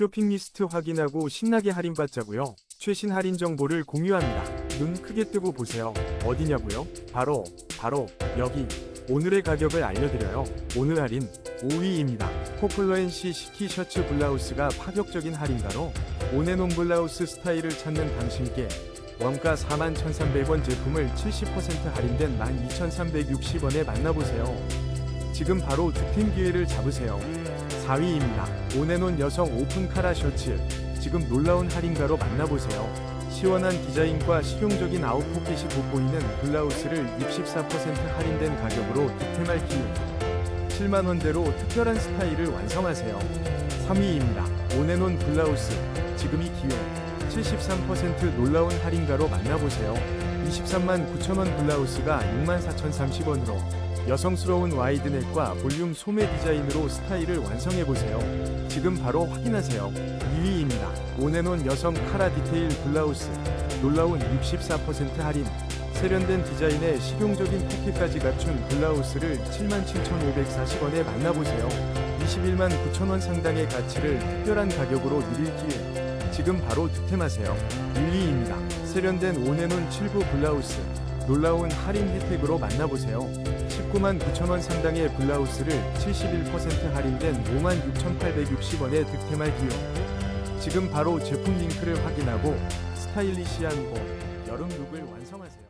쇼핑 리스트 확인하고 신나게 할인받자고요. 최신 할인 정보를 공유합니다. 눈 크게 뜨고 보세요. 어디냐고요? 바로 바로 여기. 오늘의 가격을 알려드려요. 오늘 할인 5위입니다. 포플러 NC 시키 셔츠 블라우스가 파격적인 할인가로 오네논 블라우스 스타일을 찾는 당신께 원가 41,300원 제품을 70% 할인된 12,360원에 만나보세요. 지금 바로 득템 기회를 잡으세요. 4위입니다. 오네논 여성 오픈 카라 셔츠. 지금 놀라운 할인가로 만나보세요. 시원한 디자인과 실용적인 아웃포켓이 돋보이는 블라우스를 64% 할인된 가격으로 득템할 기회. 7만원대로 특별한 스타일을 완성하세요. 3위입니다. 오네논 블라우스. 지금이 기회. 73% 놀라운 할인가로 만나보세요. 23만 9천원 블라우스가 64,030원으로 여성스러운 와이드넥과 볼륨 소매 디자인으로 스타일을 완성해보세요. 지금 바로 확인하세요. 2위입니다. 오네논 여성 카라 디테일 블라우스. 놀라운 64% 할인. 세련된 디자인에 실용적인 포켓까지 갖춘 블라우스를 77,540원에 만나보세요. 21만 9천원 상당의 가치를 특별한 가격으로 누릴 기회. 지금 바로 득템하세요. 1위입니다. 세련된 오네논 7부 블라우스. 놀라운 할인 혜택으로 만나보세요. 19만 9천원 상당의 블라우스를 71% 할인된 5만 6,860원에 득템할 기회. 지금 바로 제품 링크를 확인하고 스타일리시한 봄, 여름 룩을 완성하세요.